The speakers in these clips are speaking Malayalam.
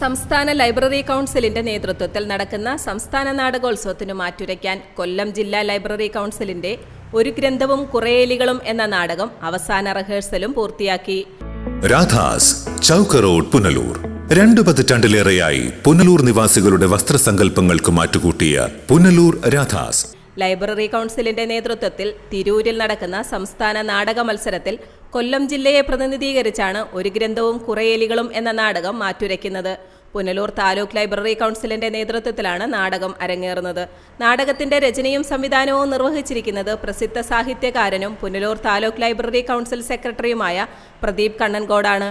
സംസ്ഥാന ലൈബ്രറി കൗൺസിലിന്റെ നേതൃത്വത്തിൽ നടക്കുന്ന സംസ്ഥാന നാടകോത്സവത്തിനു മാറ്റുരയ്ക്കാൻ കൊല്ലം ജില്ലാ ലൈബ്രറി കൗൺസിലിന്റെ ഒരു ഗ്രന്ഥവും കുറേലികളും എന്ന നാടകം അവസാന റിഹേഴ്സലും പൂർത്തിയാക്കി. രാധാസ് ചൗക്ക് റോഡ് പുനലൂർ. രണ്ടു പതിറ്റാണ്ടിലേറെയായി പുനലൂർ നിവാസികളുടെ വസ്ത്രസങ്കല്പങ്ങൾക്ക് മാറ്റുകൂട്ടിയ പുനലൂർ രാധാസ്. ലൈബ്രറി കൗൺസിലിന്റെ നേതൃത്വത്തിൽ തിരൂരിൽ നടക്കുന്ന സംസ്ഥാന നാടക മത്സരത്തിൽ കൊല്ലം ജില്ലയെ പ്രതിനിധീകരിച്ചാണ് ഒരു ഗ്രന്ഥവും കുറയേലികളും എന്ന നാടകം മാറ്റുരയ്ക്കുന്നത്. പുനലൂർ താലൂക്ക് ലൈബ്രറി കൗൺസിലിന്റെ നേതൃത്വത്തിലാണ് നാടകം അരങ്ങേറുന്നത്. നാടകത്തിന്റെ രചനയും സംവിധാനവും നിർവഹിച്ചിരിക്കുന്നത് പ്രസിദ്ധ സാഹിത്യകാരനും പുനലൂർ താലൂക്ക് ലൈബ്രറി കൗൺസിൽ സെക്രട്ടറിയുമായ പ്രദീപ് കണ്ണൻകോടാണ്.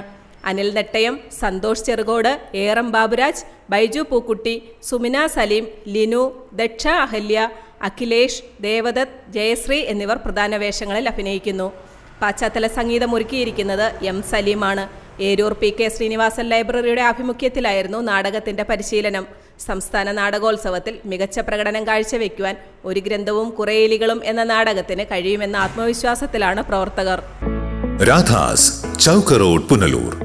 അനിൽ നെട്ടയം സന്തോഷ് ചെറുകോട് ഏറം ബാബുരാജ് ബൈജു പൂക്കുട്ടി സുമിന സലീം ലിനു ദക്ഷ അഹല്യ അഖിലേഷ് ദേവദത്ത് ജയശ്രീ എന്നിവർ പ്രധാന വേഷങ്ങളിൽ അഭിനയിക്കുന്നു. പശ്ചാത്തല സംഗീതം ഒരുക്കിയിരിക്കുന്നത് എം സലീമാണ്. ഏരൂർ പി കെ ശ്രീനിവാസൻ ലൈബ്രറിയുടെ ആഭിമുഖ്യത്തിലായിരുന്നു നാടകത്തിന്റെ പരിശീലനം. സംസ്ഥാന നാടകോത്സവത്തിൽ മികച്ച പ്രകടനം കാഴ്ചവെക്കുവാൻ ഒരു ഗ്രന്ഥവും കുറേലികളും എന്ന നാടകത്തിന് കഴിയുമെന്ന ആത്മവിശ്വാസത്തിലാണ് പ്രവർത്തകർ. രാധാസ് ചൗക്കറോഡ് പുനലൂർ.